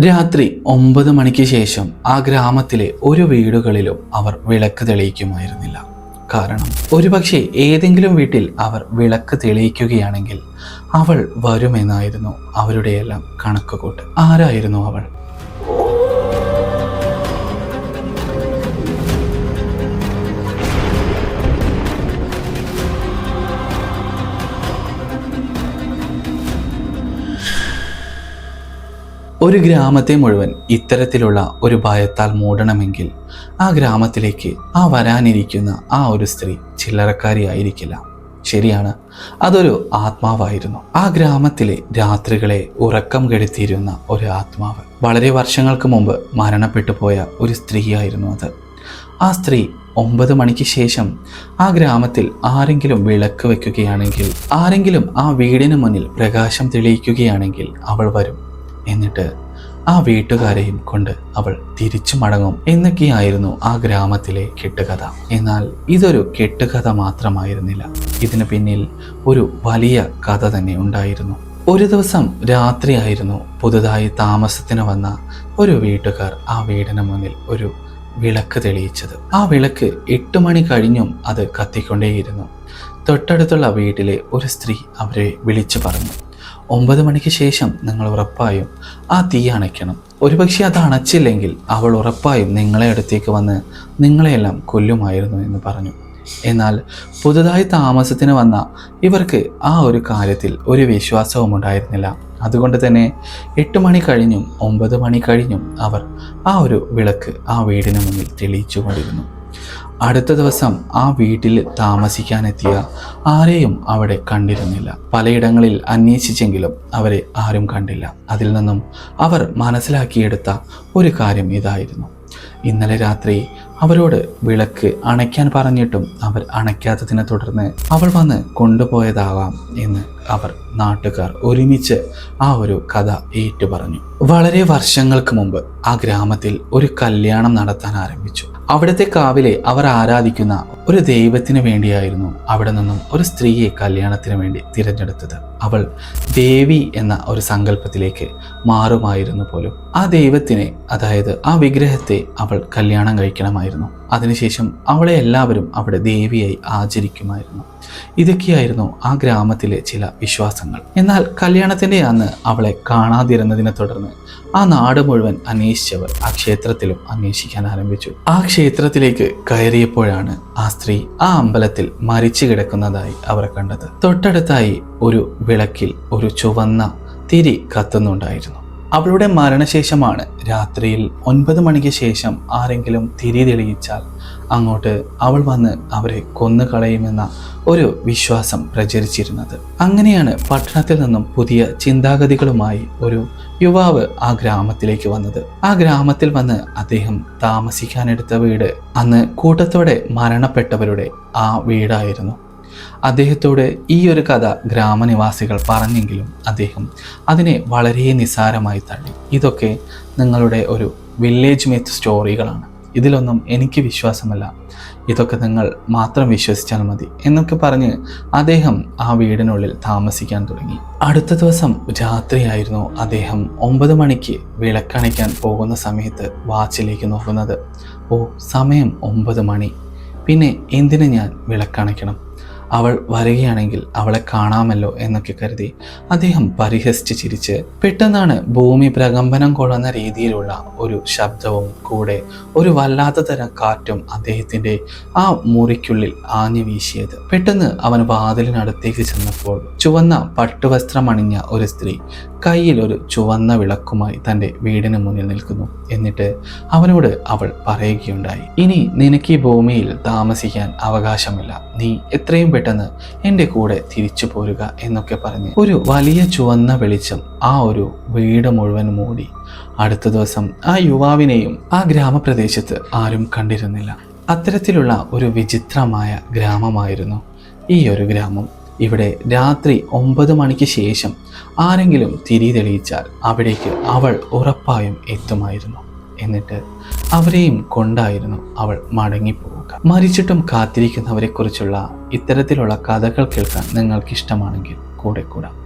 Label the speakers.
Speaker 1: രാത്രി ഒമ്പത് മണിക്ക് ശേഷം ആ ഗ്രാമത്തിലെ ഒരു വീടുകളിലും അവർ വിളക്ക് തെളിയിക്കുമായിരുന്നില്ല. കാരണം ഒരുപക്ഷെ ഏതെങ്കിലും വീട്ടിൽ അവർ വിളക്ക് തെളിയിക്കുകയാണെങ്കിൽ അവൾ വരുമെന്നായിരുന്നു അവരുടെയെല്ലാം കണക്കുകൂട്ട്. ആരായിരുന്നു അവൾ? ഒരു ഗ്രാമത്തെ മുഴുവൻ ഇത്തരത്തിലുള്ള ഒരു ഭയത്താൽ മൂടണമെങ്കിൽ ആ ഗ്രാമത്തിലേക്ക് ആ വരാനിരിക്കുന്ന ആ ഒരു സ്ത്രീ ചില്ലറക്കാരിയായിരിക്കില്ല ശരിയാണ്. അതൊരു ആത്മാവായിരുന്നു. ആ ഗ്രാമത്തിലെ രാത്രികളെ ഉറക്കം കെടുത്തിയിരുന്ന ഒരു ആത്മാവ്. വളരെ വർഷങ്ങൾക്ക് മുമ്പ് മരണപ്പെട്ടു പോയ ഒരു സ്ത്രീയായിരുന്നു അത്. ആ സ്ത്രീ ഒമ്പത് മണിക്ക് ശേഷം ആ ഗ്രാമത്തിൽ ആരെങ്കിലും വിളക്ക് വയ്ക്കുകയാണെങ്കിൽ ആരെങ്കിലും ആ വീടിന് മുന്നിൽ പ്രകാശം തെളിയിക്കുകയാണെങ്കിൽ അവൾ വരും. എന്നിട്ട് ആ വീട്ടുകാരെയും കൊണ്ട് അവൾ തിരിച്ചു മടങ്ങും. എന്നൊക്കെയായിരുന്നു ആ ഗ്രാമത്തിലെ കെട്ടുകഥ. എന്നാൽ ഇതൊരു കെട്ടുകഥ മാത്രമായിരുന്നില്ല. ഇതിന് പിന്നിൽ ഒരു വലിയ കഥ തന്നെ ഉണ്ടായിരുന്നു. ഒരു ദിവസം രാത്രിയായിരുന്നു. പുതുതായി താമസത്തിന് വന്ന ഒരു വീട്ടുകാർ ആ വീടിന് മുന്നിൽ ഒരു വിളക്ക് തെളിയിച്ചത്. ആ വിളക്ക് എട്ട് മണി കഴിഞ്ഞും അത് കത്തിക്കൊണ്ടേയിരുന്നു. തൊട്ടടുത്തുള്ള വീട്ടിലെ ഒരു സ്ത്രീ അവരെ വിളിച്ചു പറഞ്ഞു. ഒമ്പത് മണിക്ക് ശേഷം നിങ്ങൾ ഉറപ്പായും ആ തീ അണയ്ക്കണം. ഒരുപക്ഷെ അത് അണച്ചില്ലെങ്കിൽ അവൾ ഉറപ്പായും നിങ്ങളെ അടുത്തേക്ക് വന്ന് നിങ്ങളെയെല്ലാം കൊല്ലുമായിരുന്നു എന്ന് പറഞ്ഞു. എന്നാൽ പുതുതായി താമസത്തിന് വന്ന ഇവർക്ക് ആ ഒരു കാര്യത്തിൽ ഒരു വിശ്വാസവും ഉണ്ടായിരുന്നില്ല. അതുകൊണ്ട് തന്നെ എട്ട് മണി കഴിഞ്ഞും ഒമ്പത് മണി കഴിഞ്ഞും അവർ ആ ഒരു വിളക്ക് ആ വീടിന് മുന്നിൽ തെളിയിച്ചു കൊണ്ടിരുന്നു അടുത്ത ദിവസം ആ വീട്ടിൽ താമസിക്കാനെത്തിയ ആരെയും അവിടെ കണ്ടിരുന്നില്ല. പലയിടങ്ങളിൽ അന്വേഷിച്ചെങ്കിലും അവരെ ആരും കണ്ടില്ല. അതിൽ നിന്നും അവർ മനസ്സിലാക്കിയെടുത്ത ഒരു കാര്യം ഇതായിരുന്നു. ഇന്നലെ രാത്രി അവരോട് വിളക്ക് അണയ്ക്കാൻ പറഞ്ഞിട്ടും അവർ അണയ്ക്കാത്തതിനെ തുടർന്ന് അവൾ വന്ന് കൊണ്ടുപോയതാവാം എന്ന് അവർ നാട്ടുകാർ ഒരുമിച്ച് ആ ഒരു കഥ ഏറ്റു പറഞ്ഞു വളരെ വർഷങ്ങൾക്ക് മുമ്പ് ആ ഗ്രാമത്തിൽ ഒരു കല്യാണം നടത്താൻ ആരംഭിച്ചു. അവിടുത്തെ കാവിലെ അവർ ആരാധിക്കുന്ന ഒരു ദൈവത്തിന് വേണ്ടിയായിരുന്നു അവിടെ നിന്നും ഒരു സ്ത്രീയെ കല്യാണത്തിന് വേണ്ടി തിരഞ്ഞെടുത്തത്. അവൾ ദേവി എന്ന ഒരു സങ്കല്പത്തിലേക്ക് മാറുമായിരുന്നു പോലും. ആ ദൈവത്തിനെ അതായത് ആ വിഗ്രഹത്തെ അവൾ കല്യാണം കഴിക്കണമായിരുന്നു. അതിനുശേഷം അവളെ എല്ലാവരും അവിടെ ദേവിയായി ആചരിക്കുമായിരുന്നു. ഇതൊക്കെയായിരുന്നു ആ ഗ്രാമത്തിലെ ചില വിശ്വാസങ്ങൾ. എന്നാൽ കല്യാണത്തിന്റെ അന്ന് അവളെ കാണാതിരുന്നതിനെ തുടർന്ന് ആ നാട് മുഴുവൻ അന്വേഷിച്ചവർ ആ ക്ഷേത്രത്തിലും അന്വേഷിക്കാൻ ആരംഭിച്ചു. ആ ക്ഷേത്രത്തിലേക്ക് കയറിയപ്പോഴാണ് ആ സ്ത്രീ ആ അമ്പലത്തിൽ മരിച്ചു കിടക്കുന്നതായി അവർ കണ്ടത്. തൊട്ടടുത്തായി ഒരു വിളക്കിൽ ഒരു ചുവന്ന തിരി കത്തുന്നുണ്ടായിരുന്നു. അവളുടെ മരണശേഷമാണ് രാത്രിയിൽ ഒൻപത് മണിക്ക് ശേഷം ആരെങ്കിലും തിരി തെളിയിച്ചാൽ അങ്ങോട്ട് അവൾ വന്ന് അവരെ കൊന്നു കളയുമെന്ന ഒരു വിശ്വാസം പ്രചരിച്ചിരുന്നത്. അങ്ങനെയാണ് പട്ടണത്തിൽ നിന്നും പുതിയ ചിന്താഗതികളുമായി ഒരു യുവാവ് ആ ഗ്രാമത്തിലേക്ക് വന്നത്. ആ ഗ്രാമത്തിൽ വന്ന് അദ്ദേഹം താമസിക്കാനെടുത്ത വീട് അന്ന് കൂട്ടത്തോടെ മരണപ്പെട്ടവരുടെ ആ വീടായിരുന്നു. അദ്ദേഹത്തോട് ഈ ഒരു കഥ ഗ്രാമനിവാസികൾ പറഞ്ഞെങ്കിലും അദ്ദേഹം അതിനെ വളരെ നിസാരമായി തള്ളി. ഇതൊക്കെ നിങ്ങളുടെ ഒരു വില്ലേജ് മിത്ത് സ്റ്റോറികളാണ് ഇതിലൊന്നും എനിക്ക് വിശ്വാസമല്ല. ഇതൊക്കെ നിങ്ങൾ മാത്രം വിശ്വസിച്ചാൽ മതി എന്നൊക്കെ പറഞ്ഞ് അദ്ദേഹം ആ വീടിനുള്ളിൽ താമസിക്കാൻ തുടങ്ങി. അടുത്ത ദിവസം രാത്രിയായിരുന്നു അദ്ദേഹം ഒമ്പത് മണിക്ക് വിളക്കണിക്കാൻ പോകുന്ന സമയത്ത് വാച്ചിലേക്ക് നോക്കുന്നത്. ഓ സമയം ഒമ്പത് മണി. പിന്നെ എന്തിനു ഞാൻ വിളക്കണയ്ക്കണം അവൾ വരികയാണെങ്കിൽ അവളെ കാണാമല്ലോ എന്നൊക്കെ കരുതി അദ്ദേഹം പരിഹസിച്ച് ചിരിച്ച് പെട്ടെന്നാണ് ഭൂമി പ്രകമ്പനം കൊള്ളുന്ന രീതിയിലുള്ള ഒരു ശബ്ദവും കൂടെ ഒരു വല്ലാത്ത തരം കാറ്റും അദ്ദേഹത്തിന്റെ ആ മുറിക്കുള്ളിൽ ആഞ്ഞു വീശിയത്. പെട്ടെന്ന് അവൻ വാതിലിനടുത്തേക്ക് ചെന്നപ്പോൾ ചുവന്ന പട്ടുവസ്ത്രമണിഞ്ഞ ഒരു സ്ത്രീ കയ്യിൽ ഒരു ചുവന്ന വിളക്കുമായി തന്റെ വീടിന് മുന്നിൽ നിൽക്കുന്നു. എന്നിട്ട് അവനോട് അവൾ പറയുകയുണ്ടായി ഇനി നിനക്ക് ഈ ഭൂമിയിൽ താമസിക്കാൻ അവകാശമില്ല. നീ എത്രയും പെട്ടെന്ന് എന്റെ കൂടെ തിരിച്ചു പോരുക എന്നൊക്കെ പറഞ്ഞ് ഒരു വലിയ ചുവന്ന വെളിച്ചം ആ ഒരു വീട് മുഴുവൻ മൂടി. അടുത്ത ദിവസം ആ യുവാവിനെയും ആ ഗ്രാമപ്രദേശത്ത് ആരും കണ്ടിരുന്നില്ല. അത്തരത്തിലുള്ള ഒരു വിചിത്രമായ ഗ്രാമമായിരുന്നു ഈ ഒരു ഗ്രാമം. ഇവിടെ രാത്രി ഒമ്പത് മണിക്ക് ശേഷം ആരെങ്കിലും തിരി തെളിയിച്ചാൽ അവിടേക്ക് അവൾ ഉറപ്പായും എത്തുമായിരുന്നു. എന്നിട്ട് അവരെയും കൊണ്ടായിരുന്നു അവൾ മടങ്ങിപ്പോവുക മരിച്ചിട്ടും കാത്തിരിക്കുന്നവരെക്കുറിച്ചുള്ള ഇത്തരത്തിലുള്ള കഥകൾ കേൾക്കാൻ നിങ്ങൾക്ക് ഇഷ്ടമാണെങ്കിൽ കൂടെ കൂടാം.